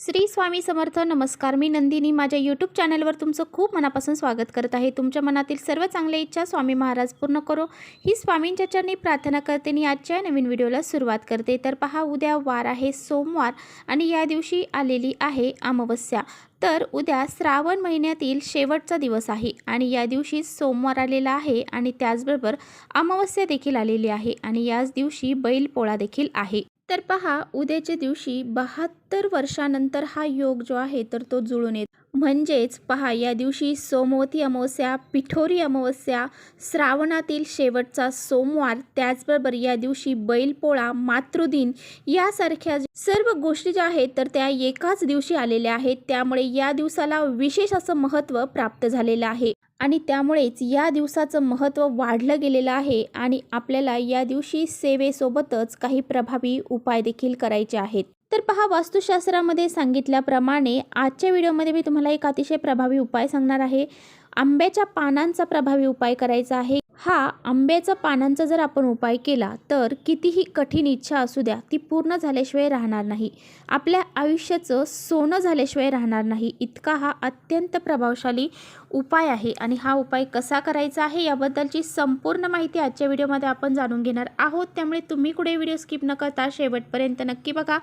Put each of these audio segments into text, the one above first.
श्री स्वामी समर्थ नमस्कार. मी नंदिनी. माझ्या यूट्यूब चॅनलवर तुमचं खूप मनापासून स्वागत करत आहे. तुमच्या मनातील सर्व चांगल्या इच्छा स्वामी महाराज पूर्ण करो. ही स्वामींच्या चरणी प्रार्थना करते आणि आजच्या नवीन व्हिडिओला सुरुवात करते. तर पहा उद्या वार आहे सोमवार आणि या दिवशी आलेली आहे अमावस्या. तर उद्या श्रावण महिन्यातील शेवटचा दिवस आहे आणि या दिवशी सोमवार आलेला आहे आणि त्याचबरोबर अमावस्या देखील आलेली आहे आणि याच दिवशी बैलपोळा देखील आहे. तर पहा उद्याच्या दिवशी बहात्तर वर्षानंतर हा योग जो आहे तर तो जुळून येतो. म्हणजेच पहा या दिवशी सोमवती अमावस्या पिठोरी अमावस्या श्रावणातील शेवटचा सोमवार त्याचबरोबर या दिवशी बैलपोळा मातृदिन यासारख्या सर्व गोष्टी ज्या आहेत तर त्या एकाच दिवशी आलेल्या आहेत. त्यामुळे या दिवसाला विशेष असं महत्त्व प्राप्त झालेलं आहे. आणि त्यामुळेच या दिवसाचं महत्त्व वाढलं गेलेलं आहे आणि आपल्याला या दिवशी सेवेसोबतच काही प्रभावी उपाय देखील करायचे आहेत. तर पहा वास्तुशास्त्रामध्ये सांगितल्याप्रमाणे आजच्या व्हिडिओमध्ये मी तुम्हाला एक अतिशय प्रभावी उपाय सांगणार आहे. आंब्याच्या पानांचा प्रभावी उपाय करायचा आहे. हा आंब्याच्या पानांचा जर आपण उपाय केला तर कितीही कठीण इच्छा असू द्या ती पूर्ण झाल्याशिवाय राहणार नाही. आपल्या आयुष्याचं सोनं झाल्याशिवाय राहणार नाही. इतका हा अत्यंत प्रभावशाली उपाय आहे आणि हा उपाय कसा करायचा आहे याबद्दलची संपूर्ण माहिती आजच्या व्हिडिओमध्ये आपण जाणून घेणार आहोत. त्यामुळे तुम्ही कुठे व्हिडिओ स्किप न करता शेवटपर्यंत नक्की बघा.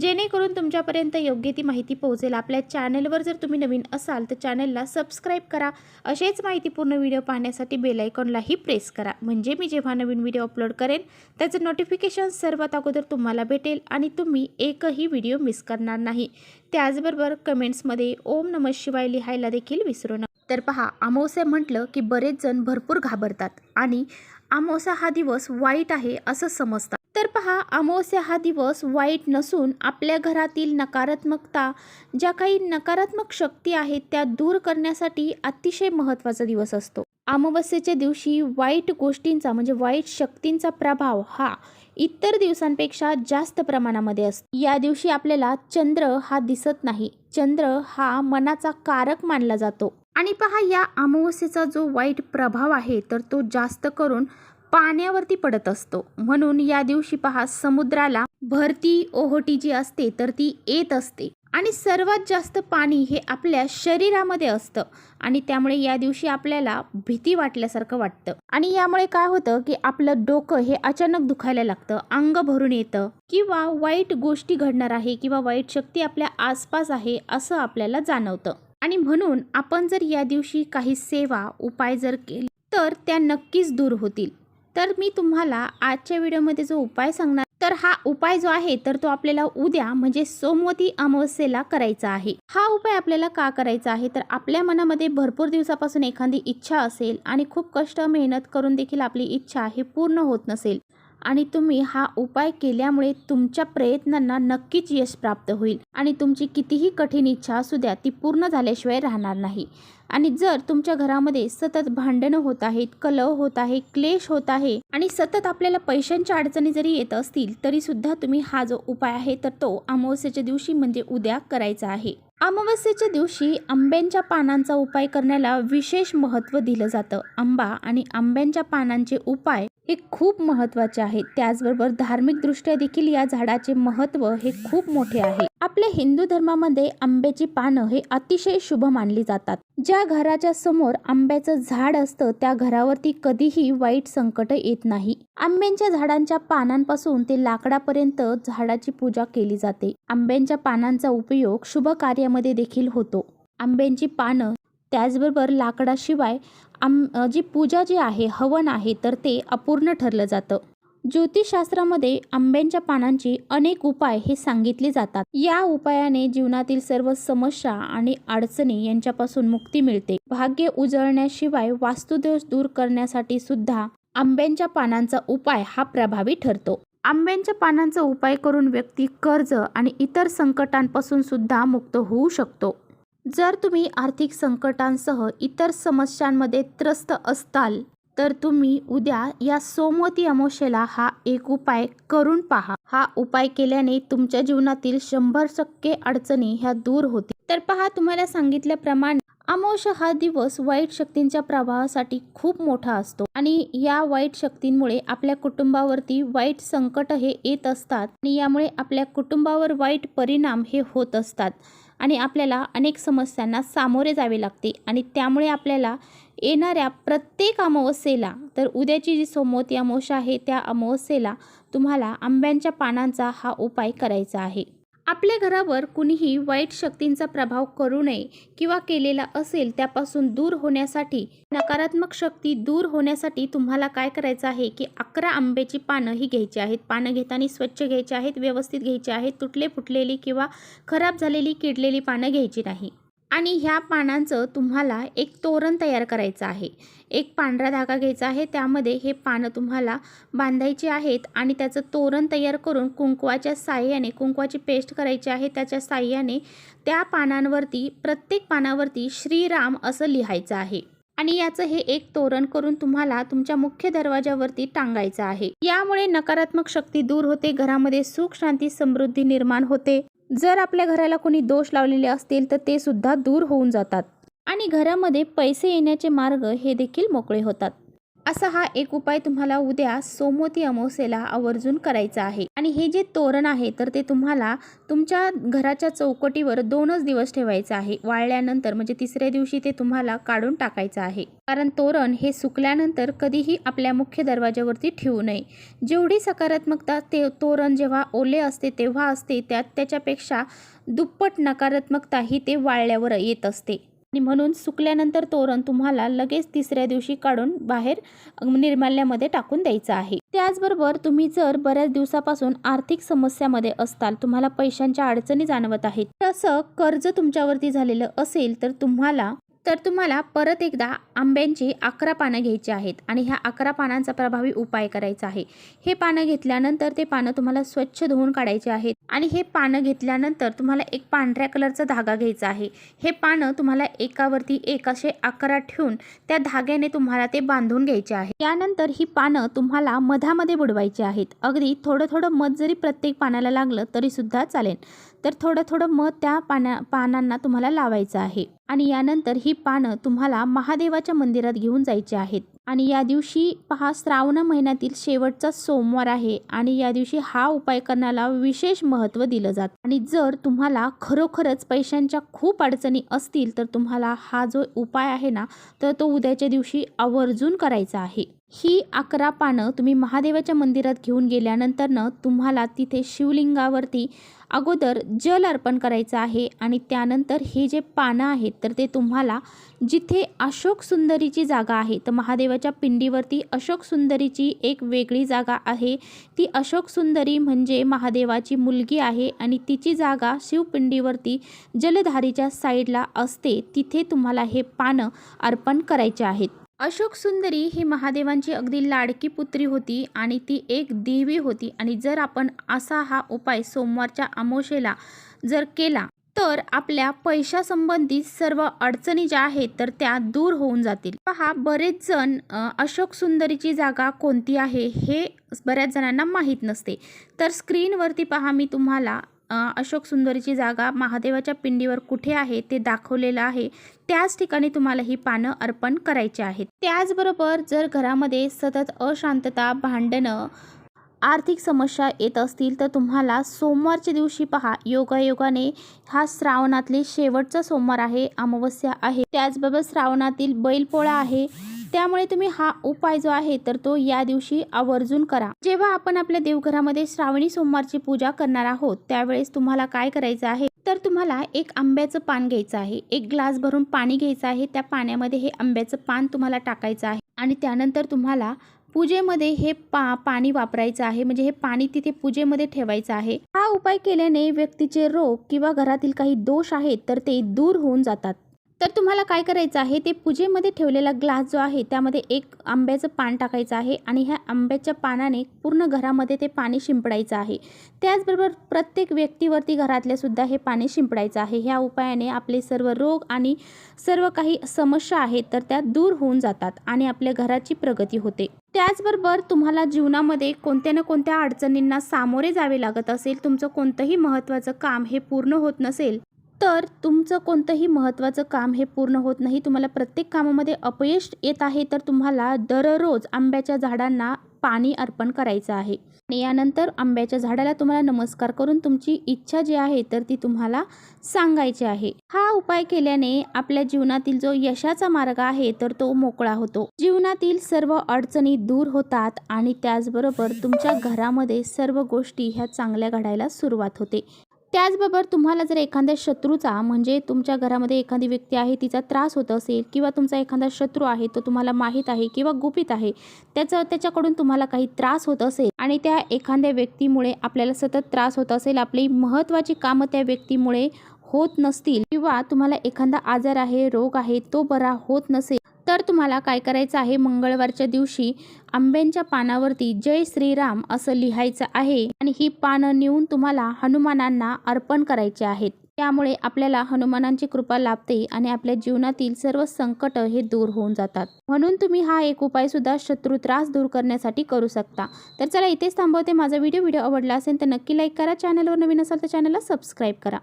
जेणेकरून तुमच्यापर्यंत योग्य ती माहिती पोहोचेल. आपल्या चॅनलवर जर तुम्ही नवीन असाल तर चॅनलला सबस्क्राईब करा. असेच माहितीपूर्ण व्हिडिओ पाहण्यासाठी बेलायकॉनलाही प्रेस करा. म्हणजे मी जेव्हा नवीन व्हिडिओ अपलोड करेन त्याचं नोटिफिकेशन सर्वात अगोदर तुम्हाला भेटेल आणि तुम्ही एकही व्हिडिओ मिस करणार नाही. त्याचबरोबर कमेंट्समध्ये ओम नमः शिवाय लिहायला देखील विसरू नका तर पहा अमावस्या म्हटलं की बरेच जण भरपूर घाबरतात आणि अमावस्या हा दिवस वाईट आहे असं समजतात. तर पहा अमावस्या हा दिवस वाईट नसून आपल्या घरातील नकारात्मकता ज्या काही नकारात्मक शक्ती आहेत त्या दूर करण्यासाठी अतिशय महत्त्वाचा दिवस असतो. अमावस्येच्या दिवशी वाईट गोष्टींचा म्हणजे वाईट शक्तींचा प्रभाव हा इतर दिवसांपेक्षा जास्त प्रमाणामध्ये असतो. या दिवशी आपल्याला चंद्र हा दिसत नाही. चंद्र हा मनाचा कारक मानला जातो. आणि पहा या अमावस्येचा जो वाईट प्रभाव आहे तर तो जास्त करून पाण्यावरती पडत असतो. म्हणून या दिवशी पहा समुद्राला भरती ओहोटी जी असते तर ती येत असते. आणि सर्वात जास्त पाणी हे आपल्या शरीरामध्ये असतं. आणि त्यामुळे या दिवशी आपल्याला भीती वाटल्यासारखं वाटतं. आणि यामुळे काय होतं की आपलं डोकं हे अचानक दुखायला लागतं अंग भरून येतं किंवा वाईट गोष्टी घडणार आहे किंवा वाईट शक्ती आपल्या आसपास आहे असं आपल्याला जाणवतं. आणि म्हणून आपण जर या दिवशी काही सेवा उपाय जर केले तर त्या नक्कीच दूर होतील. तर मी तुम्हाला आजच्या व्हिडिओमध्ये जो उपाय सांगणार तर हा उपाय जो आहे तर तो आपल्याला उद्या म्हणजे सोमवती अमावस्येला करायचा आहे. हा उपाय आपल्याला का करायचा आहे? तर आपल्या मनामध्ये भरपूर दिवसापासून एखादी इच्छा असेल आणि खूप कष्ट मेहनत करून देखील आपली इच्छा ही पूर्ण होत नसेल. आणि तुम्ही हा उपाय केल्यामुळे तुमच्या प्रयत्नांना नक्कीच यश प्राप्त होईल. आणि तुमची कितीही कठीण इच्छा असू द्या ती पूर्ण झाल्याशिवाय राहणार नाही. आणि जर तुमच्या घरामध्ये सतत भांडणं होत आहेत कलह होत आहे क्लेश होत आहे आणि सतत आपल्याला पैशांच्या अडचणी जरी येत असतील तरी सुद्धा तुम्ही हा जो उपाय आहे तर तो अमावस्येच्या दिवशी म्हणजे उद्या करायचा आहे. अमावस्येच्या दिवशी आंब्यांच्या पानांचा उपाय करण्याला विशेष महत्त्व दिलं जातं. आंबा आणि आंब्यांच्या पानांचे उपाय हे खूप महत्त्वाचे आहेत. त्याचबरोबर धार्मिकदृष्ट्या देखील या झाडाचे महत्त्व हे खूप मोठे आहे. आपल्या हिंदू धर्मामध्ये आंब्याची पानं हे अतिशय शुभ मानली जातात. ज्या घराच्या समोर आंब्याचं झाड असतं त्या घरावरती कधीही वाईट संकट येत नाही. आंब्यांच्या झाडांच्या पानांपासून ते लाकडापर्यंत झाडाची पूजा केली जाते. आंब्यांच्या पानांचा उपयोग शुभ कार्यामध्ये देखील होतो. आंब्यांची पानं त्याचबरोबर लाकडाशिवाय आम जी पूजा जी आहे हवन आहे तर ते अपूर्ण ठरलं जातं. ज्योतिषशास्त्रामध्ये आंब्यांच्या पानांची अनेक उपाय हे सांगितले जातात. या उपायाने जीवनातील सर्व समस्या आणि अडचणी यांच्यापासून मुक्ती मिळते. भाग्य उजळण्याशिवाय वास्तुदोष दूर करण्यासाठी सुद्धा आंब्यांच्या पानांचा उपाय हा प्रभावी ठरतो. आंब्यांच्या पानांचा उपाय करून व्यक्ती कर्ज आणि इतर संकटांपासून सुद्धा मुक्त होऊ शकतो. जर तुम्ही आर्थिक संकटांसह इतर समस्यांमध्ये त्रस्त असताल तर तुम्ही उद्या या सोमवती अमावस्येला हा एक उपाय करून पहा. हा उपाय केल्याने तुमच्या जीवनातील शंभर टक्के अडचणी ह्या दूर होतील. तर पहा तुम्हाला सांगितल्याप्रमाणे अमावस्या हा दिवस वाईट शक्तींच्या प्रभावासाठी खूप मोठा असतो. आणि या वाईट शक्तींमुळे आपल्या कुटुंबावरती वाईट संकट हे येत असतात. आणि यामुळे आपल्या कुटुंबावर वाईट परिणाम हे होत असतात. आणि आपल्याला अनेक समस्यांना सामोरे जावे लागते. आणि त्यामुळे आपल्याला येणाऱ्या प्रत्येक अमावस्येला तर उद्याची जी सोमवती अमावस्या आहे त्या अमावस्येला तुम्हाला आंब्यांच्या पानांचा हा उपाय करायचा आहे. आपल्या घरावर कुणीही वाईट शक्तींचा प्रभाव करू नये किंवा केलेला असेल त्यापासून दूर होण्यासाठी नकारात्मक शक्ती दूर होण्यासाठी तुम्हाला काय करायचं आहे की अकरा आंब्याची पानं ही घ्यायची आहेत. पानं घेताना स्वच्छ घ्यायची आहेत व्यवस्थित घ्यायची आहेत. तुटले फुटलेली किंवा खराब झालेली किडलेली पानं घ्यायची नाही. आणि ह्या पानांचं तुम्हाला एक तोरण तयार करायचं आहे. एक पांढरा धागा घ्यायचा आहे. त्यामध्ये हे पानं तुम्हाला बांधायची आहेत आणि त्याचं तोरण तयार करून कुंकवाच्या साह्याने कुंकवाची पेस्ट करायची आहे त्याच्या साह्याने त्या पानांवरती प्रत्येक पानावरती श्रीराम असं लिहायचं आहे. आणि याचं हे एक तोरण करून तुम्हाला तुमच्या मुख्य दरवाजावरती टांगायचं आहे. यामुळे नकारात्मक शक्ती दूर होते घरामध्ये सुख शांती समृद्धी निर्माण होते. जर आपल्या घराला कोणी दोष लावलेले असतील तर ते सुद्धा दूर होऊन जातात. आणि घरामध्ये पैसे येण्याचे मार्ग हे देखील मोकळे होतात. असा हा एक उपाय तुम्हाला उद्या सोमवती अमावस्येला आवर्जून करायचा आहे. आणि हे जे तोरण आहे तर ते तुम्हाला तुमच्या घराच्या चौकटीवर दोनच दिवस ठेवायचं आहे. वाळल्यानंतर म्हणजे तिसऱ्या दिवशी ते तुम्हाला काढून टाकायचं आहे. कारण तोरण हे सुकल्यानंतर कधीही आपल्या मुख्य दरवाजावरती ठेवू नये. जेवढी सकारात्मकता ते तोरण जेव्हा ओले असते तेव्हा असते. त्यात त्याच्यापेक्षा दुप्पट नकारात्मकता ही ते वाळल्यावर येत असते. आणि म्हणून सुकल्यानंतर तोरण तुम्हाला लगेच तिसऱ्या दिवशी काढून बाहेर निर्माल्यामध्ये टाकून द्यायचं आहे. त्याचबरोबर तुम्ही जर बऱ्याच दिवसापासून आर्थिक समस्यामध्ये असताल तुम्हाला पैशांच्या अडचणी जाणवत आहेत. तसं कर्ज तुमच्यावरती झालेलं असेल तर तुम्हाला तर तुम्हाला परत एकदा आंब्यांची अकरा पानं घ्यायची आहेत आणि ह्या अकरा पानांचा प्रभावी उपाय करायचा आहे. हे पानं घेतल्यानंतर ते पानं तुम्हाला स्वच्छ धुवून काढायचे आहेत. आणि हे पानं घेतल्यानंतर तुम्हाला एक पांढऱ्या कलरचा धागा घ्यायचा आहे. हे पानं तुम्हाला एकावरती एक असे अकरा ठेवून त्या धाग्याने तुम्हाला ते बांधून घ्यायचे आहे. त्यानंतर ही पानं तुम्हाला मधामध्ये बुडवायची आहेत. अगदी थोडं थोडं मध जरी प्रत्येक पानाला लागलं तरीसुद्धा चालेल. तर थोडं थोडं मध त्या पाना पानांना तुम्हाला लावायचं आहे. आणि यानंतर ही पानं तुम्हाला महादेवाच्या मंदिरात घेऊन जायची आहेत. आणि या दिवशी पहा श्रावण महिन्यातील शेवटचा सोमवार आहे आणि या दिवशी हा उपाय करण्याला विशेष महत्त्व दिलं जातं. आणि जर तुम्हाला खरोखरच पैशांच्या खूप अडचणी असतील तर तुम्हाला हा जो उपाय आहे ना तर तो उद्याच्या दिवशी आवर्जून करायचा आहे. ही अकरा पानं तुम्ही महादेवाच्या मंदिरात घेऊन गेल्यानंतरनं तुम्हाला तिथे शिवलिंगावरती अगोदर जल अर्पण करायचं आहे आणि त्यानंतर हे जे पानं आहेत तर ते तुम्हाला जिथे अशोक सुंदरीची जागा आहे तर महादेवाच्या पिंडीवरती अशोक सुंदरीची एक वेगळी जागा आहे. ती अशोक सुंदरी म्हणजे महादेवाची मुलगी आहे आणि तिची जागा शिवपिंडीवरती जलधारीच्या साईडला असते. तिथे तुम्हाला हे पानं अर्पण करायचे आहेत. अशोक सुंदरी ही महादेवांची अगदी लाडकी पुत्री होती आणि ती एक देवी होती. आणि जर आपण असा हा उपाय सोमवारच्या अमोशेला जर केला तर आपल्या पैशासंबंधित सर्व अडचणी ज्या आहेत तर त्या दूर होऊन जातील. पहा बरेच जण अशोक सुंदरीची जागा कोणती आहे हे बऱ्याच जणांना माहीत नसते. तर स्क्रीनवरती पहा मी तुम्हाला अशोक सुंदरीची जागा महादेवाच्या पिंडीवर कुठे आहे ते दाखवलेलं आहे. त्याच ठिकाणी तुम्हाला ही पानं अर्पण करायची आहेत. त्याचबरोबर जर घरामध्ये सतत अशांतता भांडणं आर्थिक समस्या येत असतील तर तुम्हाला सोमवारच्या दिवशी पहा योगायोगाने हा श्रावणातले शेवटचा सोमवार आहे अमावस्या आहे. त्याचबरोबर श्रावणातील बैलपोळा आहे. त्यामुळे तुम्ही हा उपाय जो आहे तर तो या दिवशी आवर्जून करा. जेव्हा आपण आपल्या देवघरामध्ये श्रावणी सोमवारची पूजा करणार आहोत त्यावेळेस तुम्हाला काय करायचं आहे? तर तुम्हाला एक आंब्याचं पान घ्यायचं आहे. एक ग्लास भरून पाणी घ्यायचं आहे. त्या पाण्यामध्ये हे आंब्याचं पान तुम्हाला टाकायचं आहे. आणि त्यानंतर तुम्हाला पूजेमध्ये हे पा पाणी वापरायचं आहे. म्हणजे हे पाणी तिथे पूजेमध्ये ठेवायचं आहे. हा उपाय केल्याने व्यक्तीचे रोग किंवा घरातील काही दोष आहेत तर ते दूर होऊन जातात. तर तुम्हाला काय करायचं आहे? ते पूजेमध्ये ठेवलेला ग्लास जो आहे त्यामध्ये एक आंब्याचं पान टाकायचं आहे आणि ह्या आंब्याच्या पानाने पूर्ण घरामध्ये ते पाणी शिंपडायचं आहे. त्याचबरोबर प्रत्येक व्यक्तीवरती घरातल्यासुद्धा हे पाणी शिंपडायचं आहे. ह्या उपायाने आपले सर्व रोग आणि सर्व काही समस्या आहेत तर त्या दूर होऊन जातात आणि आपल्या घराची प्रगती होते. त्याचबरोबर तुम्हाला जीवनामध्ये कोणत्या ना कोणत्या अडचणींना सामोरे जावे लागत असेल तुमचं कोणतंही महत्त्वाचं काम हे पूर्ण होत नसेल तर तुमचं कोणतंही महत्त्वाचं काम हे पूर्ण होत नाही. तुम्हाला प्रत्येक कामामध्ये अपयश येत आहे तर तुम्हाला दररोज आंब्याच्या झाडांना पाणी अर्पण करायचं आहे. आणि यानंतर आंब्याच्या झाडाला तुम्हाला नमस्कार करून तुमची इच्छा जी आहे तर ती तुम्हाला सांगायची आहे. हा उपाय केल्याने आपल्या जीवनातील जो यशाचा मार्ग आहे तर तो मोकळा होतो. जीवनातील सर्व अडचणी दूर होतात आणि त्याचबरोबर तुमच्या घरामध्ये सर्व गोष्टी ह्या चांगल्या घडायला सुरुवात होते. त्याचबरोबर तुम्हाला जर एखाद्या शत्रूचा म्हणजे तुमच्या घरामध्ये एखादी व्यक्ती आहे तिचा त्रास होत असेल किंवा तुमचा एखादा शत्रू आहे तो तुम्हाला माहीत आहे किंवा गुपित आहे त्याचं त्याच्याकडून तुम्हाला काही त्रास होत असेल आणि त्या एखाद्या व्यक्तीमुळे आपल्याला सतत त्रास होत असेल आपली महत्त्वाची कामं त्या व्यक्तीमुळे होत नसतील किंवा तुम्हाला एखादा आजार आहे रोग आहे तो बरा होत नसेल तर तुम्हाला काय करायचं आहे? मंगळवारच्या दिवशी आंब्यांच्या पानावरती जय श्रीराम असं लिहायचं आहे आणि ही पानं नेऊन तुम्हाला हनुमानांना अर्पण करायचे आहेत. त्यामुळे आपल्याला हनुमानांची कृपा लाभते आणि आपल्या जीवनातील सर्व संकट हे दूर होऊन जातात. म्हणून तुम्ही हा एक उपाय सुद्धा शत्रू त्रास दूर करण्यासाठी करू शकता. तर चला इथेच थांबवते. माझा व्हिडिओ व्हिडिओ आवडला असेल तर नक्की लाईक करा. चॅनलवर नवीन असाल तर चॅनलला सबस्क्राईब करा.